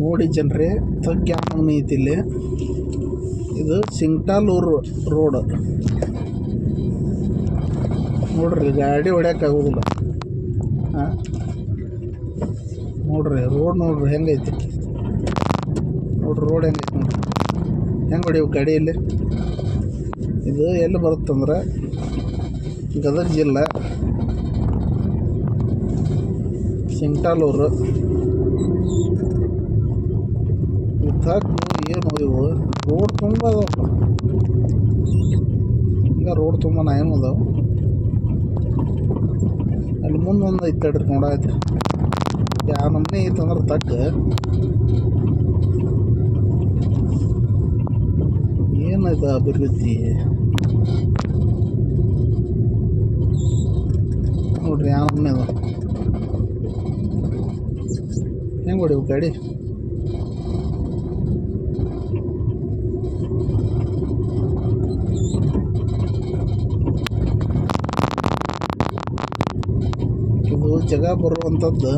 ನೋಡಿ ಜನರೇ ತಗ್ಗಿ ನಮ್ನಿ ಐತಿ ಇಲ್ಲಿ. ಇದು ಸಿಂಗ್ಟಾಲೂರು ರೋಡ್. ನೋಡ್ರಿ, ಗಾಡಿ ಹೊಡ್ಯೋಕ್ಕಾಗೋದಿಲ್ಲ ಹಾಂ? ನೋಡ್ರಿ, ರೋಡ್ ನೋಡ್ರಿ ಹೆಂಗೈತಿ ನೋಡ್ರಿ, ರೋಡ್ ಹೆಂಗೈತಿ ನೋಡ್ರಿ. ಹೆಂಗೆ ಗಾಡಿ ಇಲ್ಲಿ? ಇದು ಎಲ್ಲಿ ಬರುತ್ತಂದ್ರೆ ಗದಗ ಜಿಲ್ಲೆ, ಸಿಂಗ್ಟಾಲೂರು. ತಗ್ಗು, ಏನು ಇವು ರೋಡ್ ತುಂಬ ಅದಾವಪ್ಪ ಈಗ ರೋಡ್ ತುಂಬ ಏನು ಅದಾವೆ. ಅಲ್ಲಿ ಮುಂದೆ ಒಂದು ಐತೆ ತಡ್ರಿ ನೋಡಾಯ್ತು ಯಾವ ನಮ್ನೆ ಐತಂದ್ರೆ ತಗ್ಗ. ಏನಾಯ್ತು ಅಭಿವೃದ್ಧಿ? ನೋಡ್ರಿ ಯಾವ ನಮ್ಮನೆ ಅದ ಹೆಂಗೆ ಹೊಡಿವು ಗಾಡಿ ಇದು ಜಗ ಬರುವಂಥದ್ದು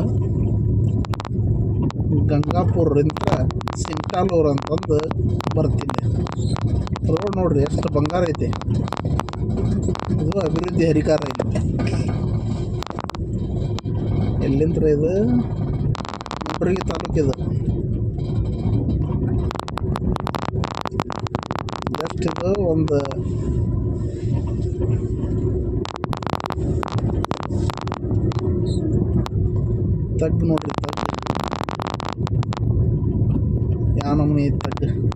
ಗಂಗಾಪುರದಿಂದ ಸಿಂಟಾಲೂರ್ ಅಂತಂದು ಬರ್ತಿದ್ದೆ ರೋಡ್ ನೋಡ್ರಿ ಎಷ್ಟು ಬಂಗಾರ ಐತೆ. ಇದು ಅಭಿವೃದ್ಧಿ ಹರಿಕಾರ ಐತೆ. ಎಲ್ಲಿಂದ್ರ ಇದು? ಮುಂಡ್ರಿಗೆ ತಾಲೂಕಿದು. ಇದು ಒಂದು ತಗ್ಗು ನೋಡ್ರಿ, ತಗ್ಗು. ಯಾವ ನಮೂನಿ ತಗ್ಗು.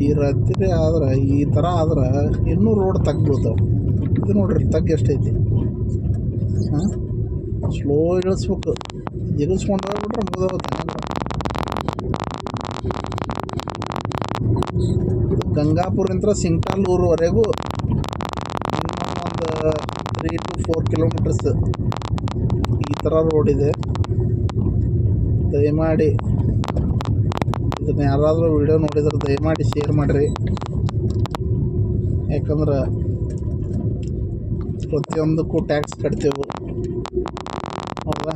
ಈ ರಾತ್ರಿ ಆದ್ರೆ, ಈ ಥರ ಆದ್ರೆ ಇನ್ನೂ ರೋಡ್ ತಗ್ಬಿಡ್ತಾವೆ ಇದು ನೋಡ್ರಿ, ತಗ್ಗು ಎಷ್ಟೈತಿ? ಹಾಂ? ಸ್ಲೋ ಇಳಿಸ್ಬೇಕು. ಇಳಿಸ್ಕೊಂಡು ಹೋಗ್ಬಿಟ್ರೆ ಮುಗಿದೋಗುತ್ತೆ. ಇದು ಗಂಗಾಪುರದಿಂದ ಊರುವರೆಗೂ ಒಂದು ತ್ರೀ ಟು ಫೋರ್ ಕಿಲೋಮೀಟರ್ಸ್ ಈ ಥರ ರೋಡ್ ಇದೆ. ದಯಮಾಡಿ ಇದನ್ನ ಯಾರಾದರೂ ವಿಡಿಯೋ ನೋಡಿದ್ರೆ ದಯಮಾಡಿ ಶೇರ್ ಮಾಡಿರಿ. ಯಾಕಂದ್ರೆ ಪ್ರತಿಯೊಂದಕ್ಕೂ ಟ್ಯಾಕ್ಸ್ ಕಟ್ತೇವೆ. ಹೌದಾ?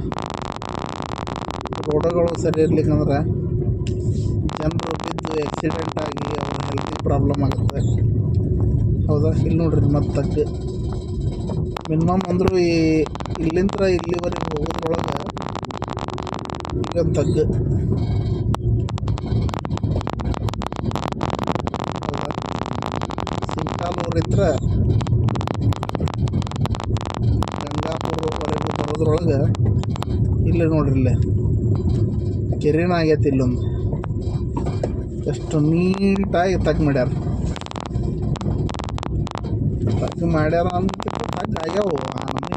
ರೋಡ್ಗಳು ಸರಿ ಇರ್ಲಿಕ್ಕಂದ್ರೆ ಜನರು ಬಿದ್ದು ಆಕ್ಸಿಡೆಂಟ್ ಆಗಿ ಅವ್ರ ಹೆಲ್ತ್ ಪ್ರಾಬ್ಲಮ್ ಆಗುತ್ತೆ. ಹೌದಾ? ಇಲ್ಲಿ ನೋಡ್ರಿ ಮತ್ತೆ ತಗ್ಗು. ಮಿನಿಮಮ್ ಅಂದರೂ ಈ ಇಲ್ಲಿಂದ ಇಲ್ಲಿವರೆಗೆ ಹೋಗೋದ್ರೊಳಗೆ ಈಗ ತಗ್ಗು ಸಿಂಟಾಲೂರಿಂದ ಗಂಗಾಪುರವರೆಗೂ ಬರೋದ್ರೊಳಗೆ ಇಲ್ಲಿ ನೋಡ್ರಿ ಇಲ್ಲೇ. ಕೆರೆನ ಆಗೈತಿ ಇಲ್ಲೊಂದು. ಎಷ್ಟು ನೀಟಾಗಿ ತಗ್ ಮಾಡ್ಯಾರ. ತಗ್ ಮಾಡ್ಯಾರ ಅಂತ ತಗ್ ಆಗ್ಯಾವ, ಆ ನಮೂನಿ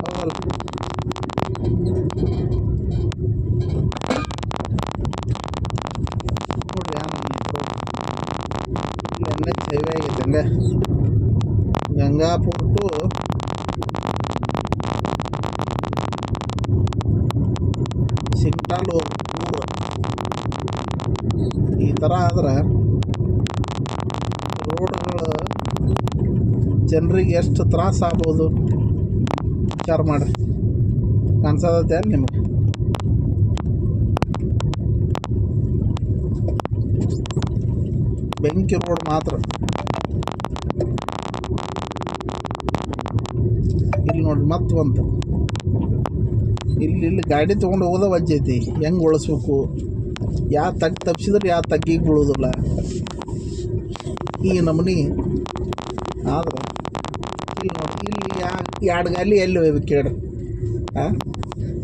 ಹೌದಲ್ಲ ನೋಡ್ರಿ, ಆ ನಮೂನಿ ಇಲ್ಲಿ ಎನ್ ಎಚ್ ಹೈವೇ ಆಗೈತೆ ಹಂಗೆ ಗಂಗಾಪುರ ಟು ಸಿಂಗ್ಟಾಲೂರು ಊರು ಈ ಥರ ಆದ್ರೆ ರೋಡ್ಗಳು ಜನರಿಗೆ ಎಷ್ಟು ತ್ರಾಸ ಆಗ್ಬೋದು? ವಿಚಾರ ಮಾಡಿರಿ. ಕಾಣಿಸೋದೇ ನಿಮಗೆ. ಬೆಂಕಿ ರೋಡ್ ಮಾತ್ರ. ಇಲ್ಲಿ ನೋಡಿ ಮತ್ತೆ ಅಂತ ಇಲ್ಲಿ ಇಲ್ಲಿ ಗಾಡಿ ತೊಗೊಂಡು ಹೋಗೋದ ವಜ್ಜೈತಿ. ಹೆಂಗೆ ಉಳಿಸ್ಬೇಕು? ಯಾವ ತಗ್ ತಪ್ಸಿದ್ರೆ ಯಾವ ತಗ್ಗಿಗೆ ಬೀಳೋದಿಲ್ಲ. ಈ ನಮೂನಿ ಆದ್ರೆ ಇಲ್ಲಿ ಯಾ ಎರಡು ಗಾಲಿ ಎಲ್ಲಿ ಹೋಗ್ಬೇಕು ಕೇಳಿ ಹಾಂ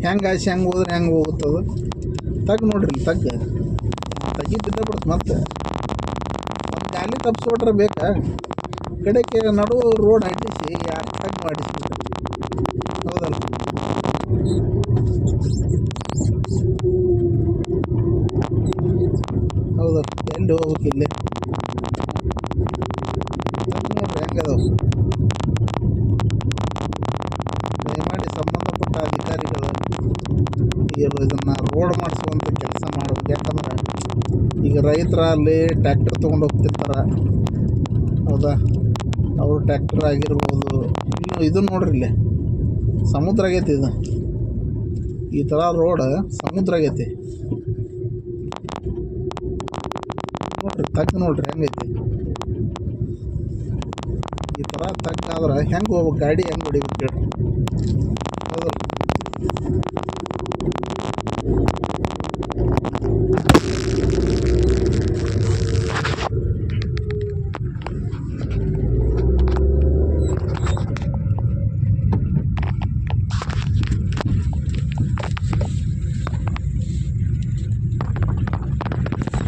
ಹೆಂಗೆ ಆಸೆ ಹೆಂಗೆ ಹೋದ್ರೆ ಹೆಂಗೆ ಹೋಗುತ್ತದು ತಗ್ ನೋಡ್ರಿ, ತಗ್ಗ. ತಗ್ಗಿ ಬಿಡುತ್ತೆ ಮತ್ತೆ. ಒಂದು ಗಾಲಿ ತಪ್ಪಿಸ್ಬಿಟ್ರೆ ಬೇಕಾ? ಕಡೆಗೆ ನಡು ರೋಡ್ ಅಡ್ಡಿಸಿ ಯಾರು ತಗ್ ಮಾಡಿಸ್ಬಿಟ್ರೆ ಹೌದಲ್ಲ ಹೌದಲ್ಲ ಎಲ್ಲಿ ಹೋಗ್ಬೇಕು ಇಲ್ಲಿ ದಯಮಾಡಿ ಸಂಬಂಧಪಟ್ಟ ಅಧಿಕಾರಿಗಳು ಈ ಇದನ್ನು ರೋಡ್ ಮಾಡಿಸುವಂಥ ಕೆಲಸ ಮಾಡಬೇಕು ಯಾಕಂದ್ರೆ ಈಗ ರೈತರ ಅಲ್ಲಿ ಟ್ಯಾಕ್ಟರ್ ತೊಗೊಂಡು ಹೋಗ್ತಿರ್ತಾರ ಹೌದಾ ಅವರು ಟ್ಯಾಕ್ಟರ್ ಆಗಿರ್ಬೋದು ಇನ್ನು ಇದು ನೋಡ್ರಿ ಇಲ್ಲಿ ಸಮುದ್ರ ಆಗೈತಿ ಇದು ಈ ಥರ ರೋಡ್ ಸಮುದ್ರ ಆಗೈತಿ ನೋಡ್ರಿ ತಗ್ಗು ನೋಡ್ರಿ ಹೆಂಗೈತಿ ಈ ಥರ ತಗ್ಗಾದ್ರೆ ಹೆಂಗೆ ಹೋಗ್ಬೇಕು ಗಾಡಿ ಹೆಂಗೆ ಹೊಡಿಬೇಕು ಹೇಳ್ರಿ.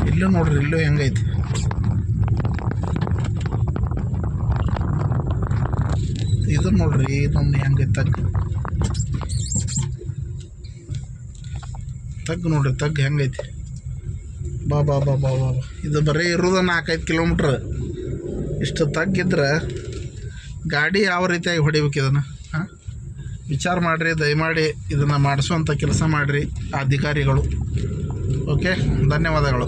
ಇಲ್ಲೂ ನೋಡ್ರಿ, ಇಲ್ಲೂ ಹೆಂಗೈತಿ ಇದು ನೋಡ್ರಿ, ಇದೊಂದು ಹೆಂಗೆ ತಗ್. ತಗ್ ನೋಡ್ರಿ, ತಗ್ ಹೆಂಗೈತಿ ಬಾ ಬಾ ಬಾ ಬಾ ಬಾ. ಇದು ಬರೀ ಇರೋದು ನಾಲ್ಕೈದು ಕಿಲೋಮೀಟ್ರ್. ಇಷ್ಟು ತಗ್ಗಿದ್ರೆ ಗಾಡಿ ಯಾವ ರೀತಿಯಾಗಿ ಹೊಡಿಬೇಕು ಇದನ್ನು? ಹಾಂ? ವಿಚಾರ ಮಾಡಿರಿ, ದಯಮಾಡಿ ಇದನ್ನು ಮಾಡಿಸುವಂಥ ಕೆಲಸ ಮಾಡಿರಿ, ಅಧಿಕಾರಿಗಳು. ಓಕೆ ಧನ್ಯವಾದಗಳು.